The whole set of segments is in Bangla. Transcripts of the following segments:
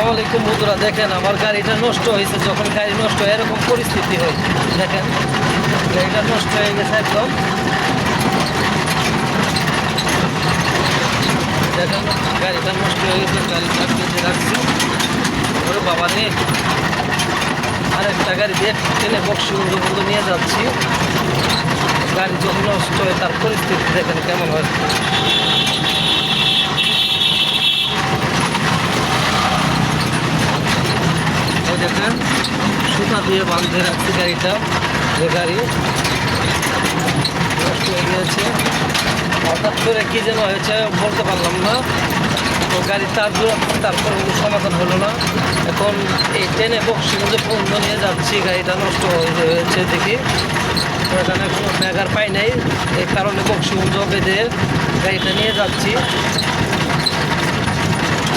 আসসালামু বন্ধুরা, দেখেন আমার গাড়িটা নষ্ট হয়েছে, যখন গাড়ি নষ্ট হয় এরকম পরিস্থিতি হয়। দেখেন, গাড়িটা নষ্ট হয়ে গেছে একদম। দেখেন, গাড়িটা নষ্ট হয়ে গেছে গাড়িটা কেটে রাখছি ওরে বাবা রে আর একটা গাড়ি দিয়ে টেনে বক্সি বন্ধু বন্ধু নিয়ে যাচ্ছি। গাড়ি যখন নষ্ট হয়, তার পরিস্থিতি দেখেন কেমন হয় এই দেখেন সুতা দিয়ে বাঁধতে রাখছি গাড়িটা, যে গাড়ি। নষ্ট হয়ে গিয়েছে হঠাৎ করে কী যেন হয়েছে, বলতে পারলাম না। তো গাড়ি তার তারপর সমাধান হলো না। এখন এই ট্রেনে বক্সি মধ্যে পণ্য নিয়ে যাচ্ছি, গাড়িটা নষ্ট হয়েছে দেখি। এখানে কোনো ব্যাগার পাই নাই, এই কারণে বক্সি মধ্যে বেঁধে গাড়িটা নিয়ে যাচ্ছি।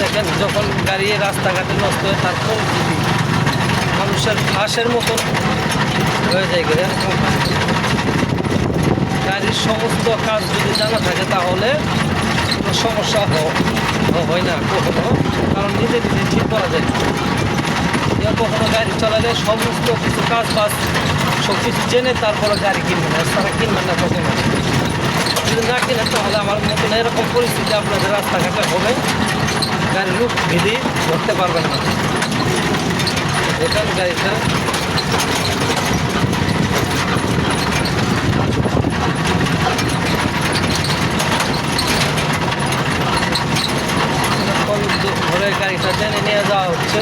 দেখেন, যখন গাড়ি রাস্তাঘাটে নষ্ট হয় তার মানুষের ফাঁসের মতন হয়ে যায় এরকম গাড়ির সমস্ত কাজ যদি জানা থাকে তাহলে সমস্যা হয় না কখনো, কারণ নিজে নিজে ঠিক করা যায় কখনো গাড়ি চালালে সমস্ত কিছু কাজ বাজ সব কিছু জেনে তারপরে গাড়ি কিনবে না, তারা কিনবেন না কখনো। যদি না কিনেন তাহলে আমার মতন এরকম পরিস্থিতি আপনাদের রাস্তাঘাটে হবে। গাড়ির রূপ বিধি ধরতে পারবেন না। এখান গাড়িটা ধরে গাড়িটা টেনে নিয়ে যাওয়া হচ্ছে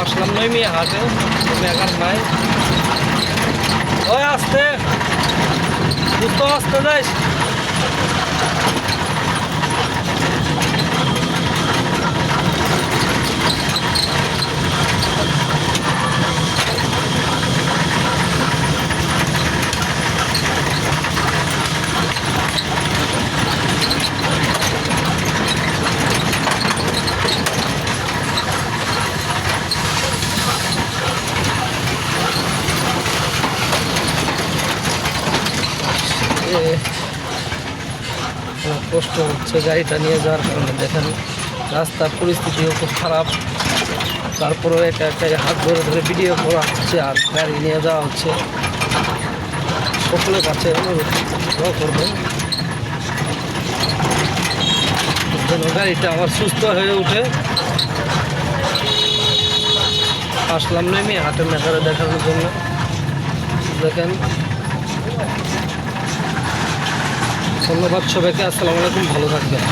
আসলাম নইমিয়া হাটে মেঘার নাই দ্রুত আসতে যাইস অনেক কষ্ট হচ্ছে গাড়িটা নিয়ে যাওয়ার কারণে। দেখেন রাস্তার পরিস্থিতিও খুব খারাপ। তারপরেও একা একা হাত ধরে ধরে ভিডিও করা হচ্ছে আর গাড়ি নিয়ে যাওয়া হচ্ছে। সকলের কাছে অনুরোধ করবেন। যেন গাড়িটা আমার সুস্থ হয়ে উঠে আসলাম নেমে হাটের মেকারে দেখানোর জন্য। দেখেন ধন্যবাদ সবাইকে আসসালামু আলাইকুম ভালো থাকবেন।